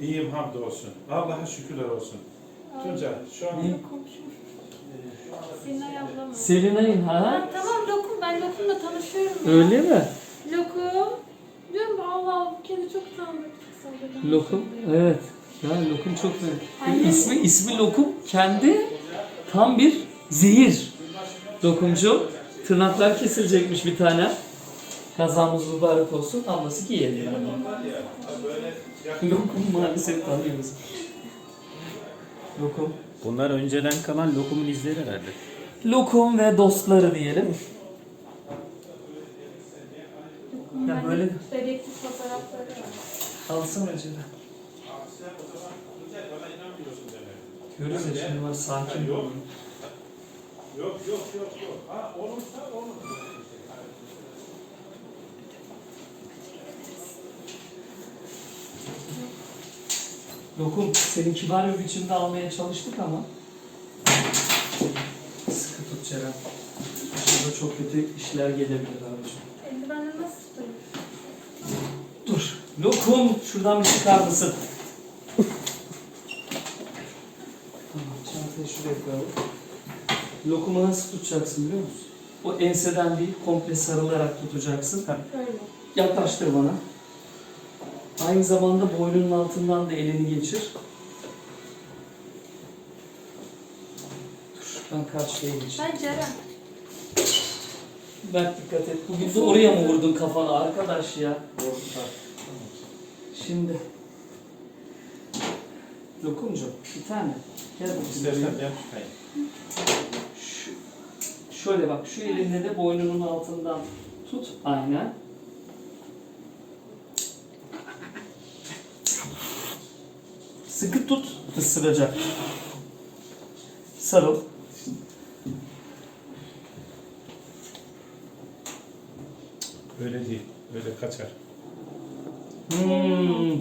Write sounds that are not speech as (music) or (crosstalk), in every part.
İyiyim hamdolsun. Allah'a şükürler olsun. Tunca şu an Ne? Komşum. Selinay abla mı? Selinay'ın ha? Ha, tamam Lokum. Ben Lokum'la tanışıyorum. ya. Öyle mi? Lokum. Diyorum ki Allah Allah bu kedi çok tanıdık. Sanırım. Lokum. Evet. Ya lokum çok güzel. İsmi, ismi lokum. Kendi tam bir zehir. Lokumcu. Tırnaklar kesilecekmiş bir tane. Kazamız mübarek olsun. Ablası ki yedi. Lokum maalesef tanıyoruz. Lokum. Bunlar önceden kalan lokumun izleri herhalde. Lokum ve dostları diyelim. Ya böyle- Bebekli fotoğrafları var. Alsana acaba. Görürüz ya şimdi var sakin Yok. olun. Yok yok yok yok. Ha olursa olur. Lokum senin kibar bir biçimde almaya çalıştık ama sıkı tut Ceren. Şurada çok kötü işler gelebilir abiciğim. Eldivenle nasıl tutayım? Dur. Lokum şuradan bir çıkar mısın? tamam çantayı şuraya koyalım. Lokumu nasıl tutacaksın biliyor musun? O enseden değil komple sarılarak tutacaksın. Şöyle. Yaklaştır bana. Aynı zamanda boynunun altından da elini geçir. Dur ben karşıya geçeyim. Ben Ceren. Mert dikkat et. Bugün de oraya mı vurdun kafanı arkadaş ya? Şimdi. Lokumcu bir tane. Gel bakayım. İstersen buraya. ben tutayım. Şu, şöyle bak şu elinle de boynunun altından tut. Aynen. Sıkı tut, ısıracak. Sarıl. Öyle değil. Öyle kaçar. Hmm.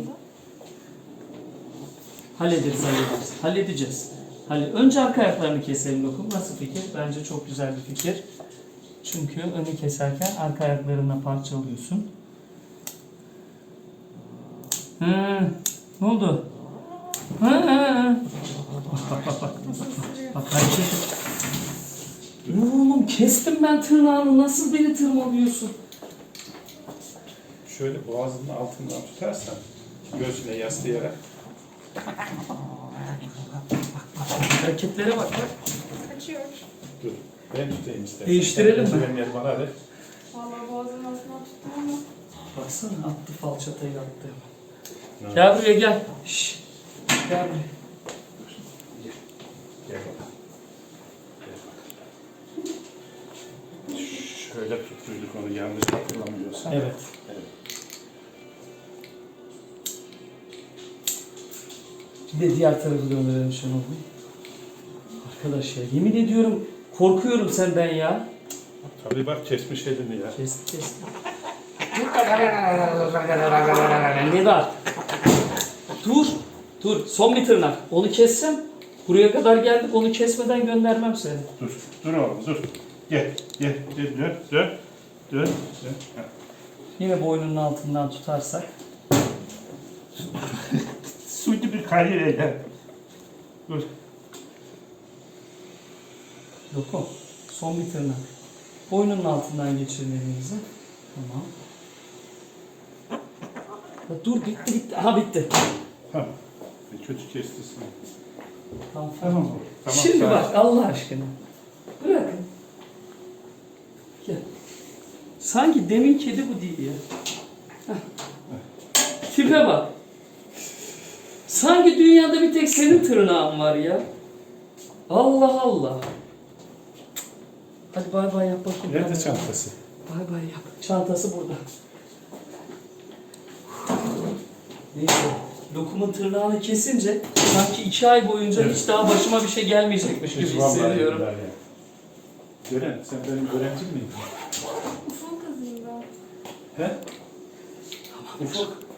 Hallederiz, hallederiz. Halledeceğiz. Halle Önce arka ayaklarını keselim lokum. Nasıl fikir? Bence çok güzel bir fikir. Çünkü önü keserken arka ayaklarına parçalıyorsun. Hı, ne oldu? Hı, hı, hı. Bak bak bak bak. Hareket oğlum kestim ben tırnağını. Nasıl beni tırmalıyorsun? Şöyle boğazının altından tutarsan göğsüne yaslayarak Hareketlere bak bak. Kaçıyor. dur. Ben tutayım istersen. Değiştirelim mi? Ben bana hadi. Valla boğazının altından tuttum ama. Baksana attı falçatayı attı. Gel buraya gel. Şşş. Gel buraya. Gel bakalım. Gel bakalım. Şöyle tuttuyduk onu yanlış hatırlamıyorsam. Evet. Evet. Bir de diğer tarafı döndürelim şunu. Arkadaş ya yemin ediyorum korkuyorum senden ya. Tabii bak kesmiş elini ya. Kesti kesti. var? Dur. Dur. Son bir tırnak. Onu kessem. Buraya kadar geldik. Onu kesmeden göndermem seni. Dur. Dur oğlum dur. Gel. Gel. Gel. Dön. Dön. Dön. Dön. Ha. Yine boynunun altından tutarsak. (laughs) Suydu bir kayır eyle. Dur. Lokum. Son bir tırnak. Boynunun altından geçirin elinizi. Tamam. Ya dur bitti bitti. Aha bitti. Ha. Bir kötü kesti seni. Tamam. Tamam. Tamam. Şimdi tamam. bak Allah aşkına. Bırakın. Gel. Sanki demin kedi bu değil ya. Heh. Tipe bak. Sanki dünyada bir tek senin tırnağın var ya. Allah Allah. Hadi bay bay yap bakayım. Nerede Hadi. çantası? Bay bay yap. Çantası burada. Neyse. Lokumun tırnağını kesince sanki iki ay boyunca Evet. hiç daha başıma bir şey gelmeyecekmiş gibi hissediyorum. Gören sen benim öğrencim miydin? Ufuk kızıyım ben. He? Ufuk.